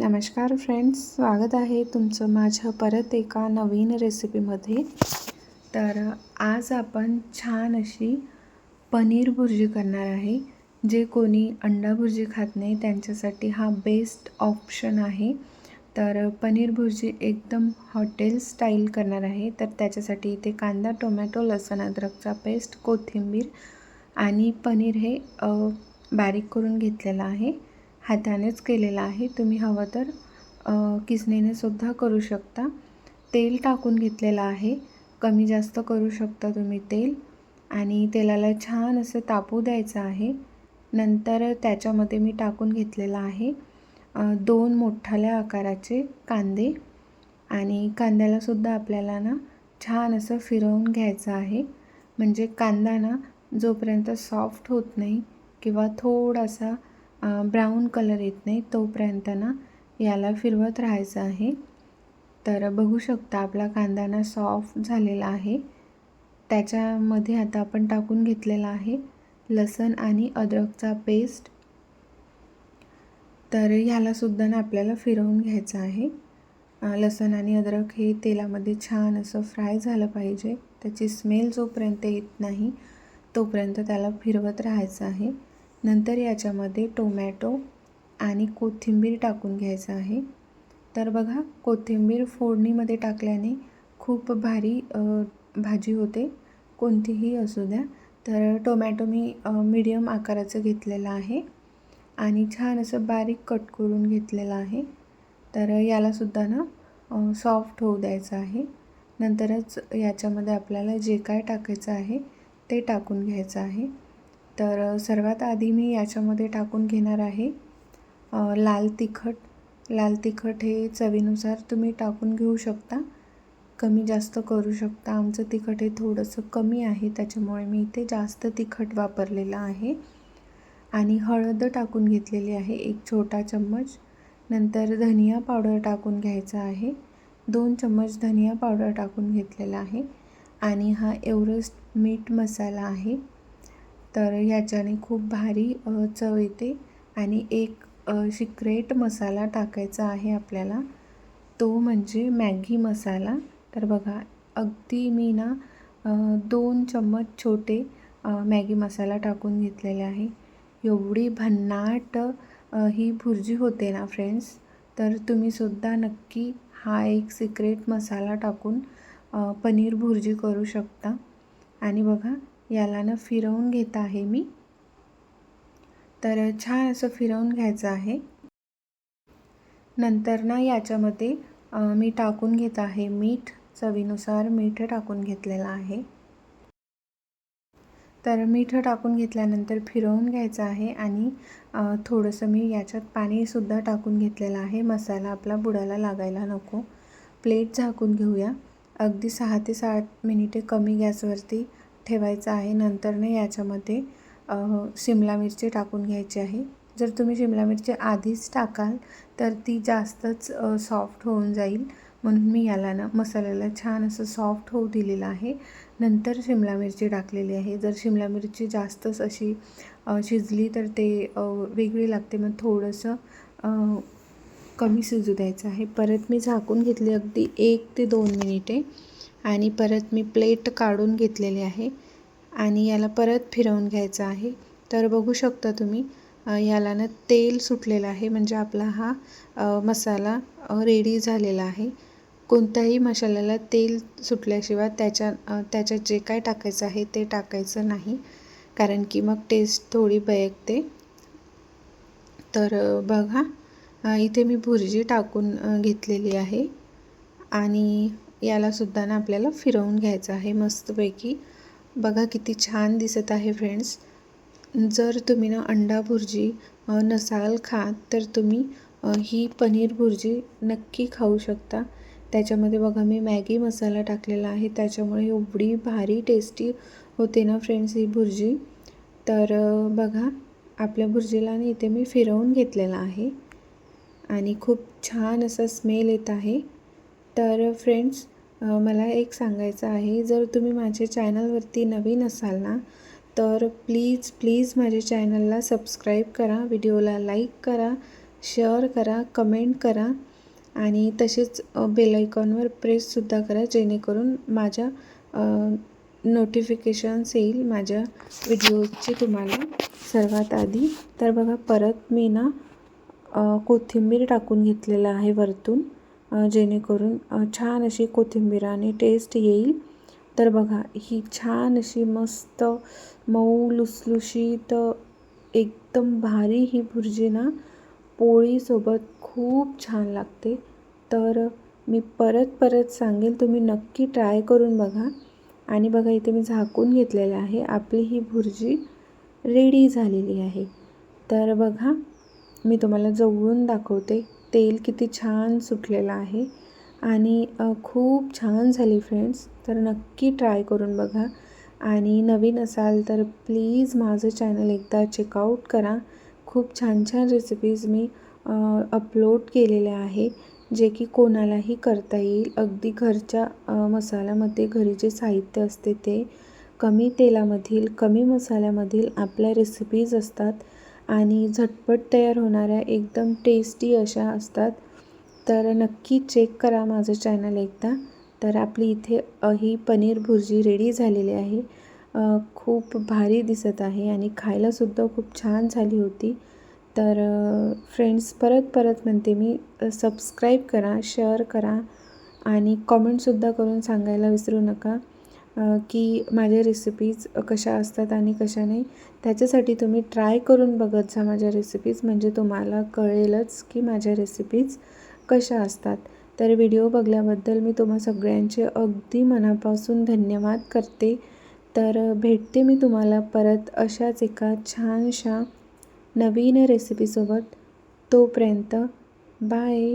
नमस्कार फ्रेंड्स स्वागत आहे तुमचं माझ्या परत एका नवीन रेसिपीमध्ये. तर आज आपण छान अशी पनीर भुर्जी करणार आहे जे कोणी अंडा भुर्जी खात नाही त्यांच्यासाठी हा बेस्ट ऑप्शन आहे. तर पनीर भुर्जी एकदम हॉटेल स्टाईल करणार आहे. तर त्याच्यासाठी इथे कांदा टोमॅटो लसण अद्रकचा पेस्ट कोथिंबीर आणि पनीर हे बारीक करून घेतलेलं आहे. हातानेच केलेला आहे. तुम्ही हवं तर अ, किसणीने सुद्धा करू शकता. तेल टाकून घेतलेलं आहे. कमी जास्त करू शकता तुम्ही तेल. आणि तेलाला छान असं तापू द्यायचं आहे. नंतर त्याच्यामध्ये मी टाकून घेतलेलं आहे दोन मोठाल्या आकाराचे कांदे. आणि कांद्यालासुद्धा आपल्याला ना छान असं फिरवून घ्यायचं आहे. म्हणजे कांदा ना जोपर्यंत सॉफ्ट होत नाही किंवा थोडासा ब्राऊन कलर येत नाही तोपर्यंत ना याला फिरवत राहायचं आहे. तर बघू शकता आपला कांदा ना सॉफ्ट झालेला आहे. त्याच्यामध्ये आता आपण टाकून घेतलेला आहे लसण आणि अद्रकचा पेस्ट तर ह्यालासुद्धा ना आपल्याला फिरवून घ्यायचं आहे. लसण आणि अद्रक हे तेलामध्ये छान असं फ्राय झालं पाहिजे. त्याची स्मेल जोपर्यंत येत नाही तोपर्यंत त्याला फिरवत राहायचं आहे. नंतर याच्यामध्ये टोमॅटो आणि कोथिंबीर टाकून घ्यायचं आहे. तर बघा कोथिंबीर फोडणीमध्ये टाकल्याने खूप भारी भाजी होते. कोणतीही असू द्या. तर टोमॅटो मी मीडियम आकाराचं घेतलेलं आहे आणि छान असं बारीक कट करून घेतलेलं आहे. तर यालासुद्धा ना सॉफ्ट होऊ द्यायचं आहे. नंतरच याच्यामध्ये आपल्याला जे काय टाकायचं आहे ते टाकून घ्यायचं आहे. तर सर्वात आधी मी याच्यामध्ये टाकून घेणार आहे लाल तिखट. लाल तिखट हे चवीनुसार तुम्ही टाकून घेऊ शकता. कमी जास्त करू शकता. आमचं तिखट हे थोडंसं कमी आहे त्याच्यामुळे मी इथे जास्त तिखट वापरलेलं आहे. आणि हळद टाकून घेतलेली आहे एक छोटा चम्मच. नंतर धनिया पावडर टाकून घ्यायचा आहे. दोन चम्मच धनिया पावडर टाकून घेतलेला आहे. आणि हा एवरेस्ट मीठ मसाला आहे. तर ह्याच्याने खूप भारी चव येते आणि एक सिक्रेट मसाला टाकायचा आहे आपल्याला. तो म्हणजे मॅगी मसाला. तर बघा अगदी मी ना दोन चम्मच छोटे मॅगी मसाला टाकून घेतलेले आहे. एवढी भन्नाट ही भुर्जी होते ना फ्रेंड्स तर तुम्हीसुद्धा नक्की हा एक सिक्रेट मसाला टाकून पनीर भुर्जी करू शकता. आणि बघा याला ना फिरवून घेत आहे मी. तर छान असं फिरवून घ्यायचं आहे. नंतर ना याच्यामध्ये मी टाकून घेत आहे मीठ. चवीनुसार मीठ टाकून घेतलेलं आहे. तर मीठ टाकून घेतल्यानंतर फिरवून घ्यायचं आहे आणि थोडंसं मी याच्यात पाणीसुद्धा टाकून घेतलेलं आहे. मसाला आपला बुडाला लागायला नको. प्लेट झाकून घेऊया. अगदी सहा ते सात मिनिटे कमी गॅसवरती ठेवायचं आहे. नंतरने याच्यामध्ये शिमला मिरची टाकून घ्यायची आहे. जर तुम्ही शिमला मिरची आधीच टाकाल तर ती जास्तच सॉफ्ट होऊन जाईल. म्हणून मी याला ना मसाल्याला छान असं सॉफ्ट होऊ दिलेलं आहे. नंतर शिमला मिरची टाकलेली आहे. जर शिमला मिरची जास्तच अशी शिजली तर ते वेगळी लागते. मग थोडंसं कमी शिजू द्यायचं आहे. परत मी झाकून घेतली अगदी एक ते दोन मिनिटे. आणि परत मी प्लेट काढून घेतलेली आहे आणि याला परत फिरवून घ्यायचं आहे. तर बघू शकता तुम्ही याला ना तेल सुटलेलं आहे. म्हणजे आपला हा मसाला रेडी झालेला आहे. कोणत्याही मसाल्याला तेल सुटल्याशिवाय त्याच्या त्याच्यात जे काय टाकायचं आहे ते टाकायचं नाही. कारण की मग टेस्ट थोडी बयकते तर बघा इथे मी भुर्जी टाकून घेतलेली आहे. आणि यालासुद्धा ना आपल्याला फिरवून घ्यायचं आहे मस्तपैकी. बघा किती छान दिसत आहे फ्रेंड्स जर तुम्ही ना अंडा भुर्जी नसाल खात तर तुम्ही ही पनीर भुर्जी नक्की खाऊ शकता. त्याच्यामध्ये बघा मी मॅगी मसाला टाकलेला आहे. त्याच्यामुळे एवढी भारी टेस्टी होते ना फ्रेंड्स ही भुर्जी. तर बघा आपल्या भुर्जीला ना इथे मी फिरवून घेतलेला आहे. आणि खूप छान असा स्मेल येत आहे. तर फ्रेंड्स मला एक सांगायचं आहे. जर तुम्ही माझ्या चॅनलवरती नवीन असाल ना तर प्लीज प्लीज माझ्या चॅनलला सबस्क्राईब करा व्हिडिओला लाईक करा शेअर करा कमेंट करा आणि तसेच बेलायकॉनवर प्रेससुद्धा करा जेणेकरून माझ्या नोटिफिकेशन्स येईल माझ्या व्हिडिओजची तुम्हाला सर्वात आधी. तर बघा परत मी ना कोथिंबीर टाकून घेतलेलं आहे वरतून. जेणेकरून छान अशी कोथिंबीर आणि टेस्ट येईल. तर बघा ही छान अशी मस्त मऊ लुसलुशीत एकदम भारी ही भुर्जी ना पोळीसोबत खूप छान लागते. तर मी परत परत सांगेल तुम्ही नक्की ट्राय करून बघा. आणि बघा इथे मी झाकून घेतलेलं आहे. आपली ही भुर्जी रेडी झालेली आहे. तर बघा मी तुम्हाला जवळून दाखवते. तेल किती छान सुटलेलं आहे. आणि खूप छान झाली फ्रेंड्स तर नक्की ट्राय करून बघा. आणि नवीन असाल तर प्लीज माझं चॅनल एकदा चेकआउट करा. खूप छान छान रेसिपीज मी अपलोड केलेल्या आहे जे की कोणालाही करता येईल. अगदी घरच्या मसाल्यामध्ये घरी जे साहित्य असते ते कमी तेलामधील कमी मसाल्यामधील आपल्या रेसिपीज असतात. आणि झटपट तयार होणाऱ्या एकदम टेस्टी अशा असतात. तर नक्की चेक करा माझं चॅनल एकदा. तर आपली इथे ही पनीर भुर्जी रेडी झालेली आहे. खूप भारी दिसत आहे आणि खायलासुद्धा खूप छान झाली होती. तर फ्रेंड्स परत परत म्हणते मी सबस्क्राईब करा शेअर करा आणि कॉमेंटसुद्धा करून सांगायला विसरू नका. की माझ्या रेसिपीज कशा असतात आणि कशा नाही त्याच्यासाठी तुम्ही ट्राय करून बघत जा माझ्या रेसिपीज म्हणजे तुम्हाला कळेलच की माझ्या रेसिपीज कशा असतात. तर व्हिडिओ बघल्याबद्दल मी तुम्हा सगळ्यांचे अगदी मनापासून धन्यवाद करते. तर भेटते मी तुम्हाला परत अशाच एका छानशा नवीन रेसिपीसोबत तोपर्यंत बाय